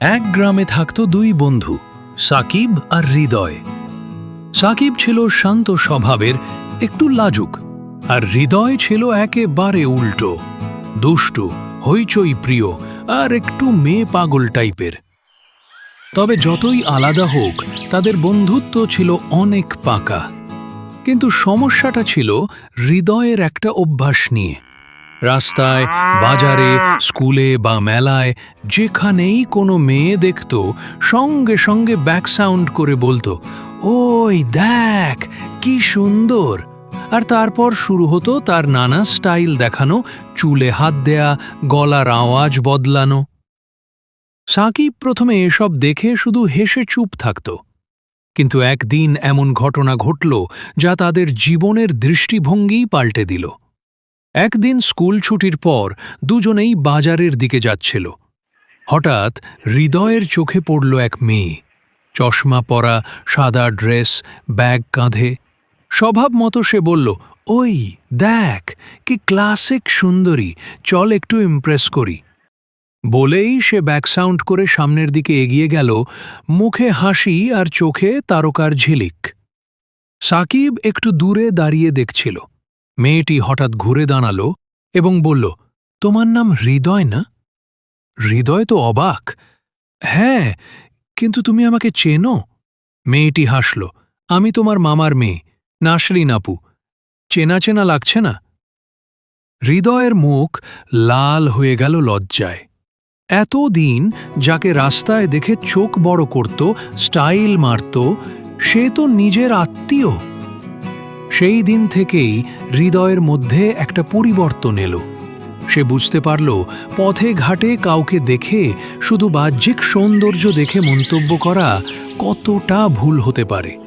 এক গ্রামে থাকত দুই বন্ধু, সাকিব আর হৃদয়। সাকিব ছিল শান্ত স্বভাবের একটু লাজুক, আর হৃদয় ছিল একেবারে উল্টো, দুষ্টু হইচই প্রিয় আর একটু মেয়ে পাগল টাইপের। তবে যতই আলাদা হোক, তাদের বন্ধুত্ব ছিল অনেক পাকা। কিন্তু সমস্যাটা ছিল হৃদয়ের একটা অভ্যাস নিয়ে। রাস্তায়, বাজারে, স্কুলে বা মেলায় যেখানেই কোনো মেয়ে দেখত, সঙ্গে সঙ্গে ব্যাক সাউন্ড করে বলতো, ওই দেখ, কি সুন্দর! আর তারপর শুরু হতো তার নানা স্টাইল দেখানো, চুলে হাত দেয়া, গলার আওয়াজ বদলানো। সাকিব প্রথমে এসব দেখে শুধু হেসে চুপ থাকত। কিন্তু একদিন এমন ঘটনা ঘটল যা তাদের জীবনের দৃষ্টিভঙ্গিই পাল্টে দিল। একদিন স্কুল ছুটির পর দুজনেই বাজারের দিকে যাচ্ছিল। হঠাৎ হৃদয়ের চোখে পড়ল এক মেয়ে। চশমা পরা, সাদা ড্রেস, ব্যাগ কাঁধে। স্বভাব মতো সে বলল, ওই, দেখ, কি ক্লাসিক সুন্দরী, চল একটু ইমপ্রেস করি। বলেই সে ব্যাক সাউন্ড করে সামনের দিকে এগিয়ে গেল, মুখে হাসি আর চোখে তারকার ঝিলিক। সাকিব একটু দূরে দাঁড়িয়ে দেখছিল। মেয়েটি হঠাৎ ঘুরে দাঁড়াল এবং বলল, তোমার নাম হৃদয় না? হৃদয় তো অবাক। হ্যাঁ কিন্তু তুমি আমাকে চেনো? মেয়েটি হাসল, আমি তোমার মামার মেয়ে, নাসরিন আপু। চেনা চেনা লাগছে না? হৃদয়ের মুখ লাল হয়ে গেল লজ্জায়। এতদিন যাকে রাস্তায় দেখে চোখ বড় করত, স্টাইল মারত, সে তো নিজের আত্মীয়। সেই দিন থেকেই হৃদয়ের মধ্যে একটা পরিবর্তন এলো। সে বুঝতে পারল, পথে ঘাটে কাউকে দেখে, শুধু বাহ্যিক সৌন্দর্য দেখে মন্তব্য করা কতটা ভুল হতে পারে।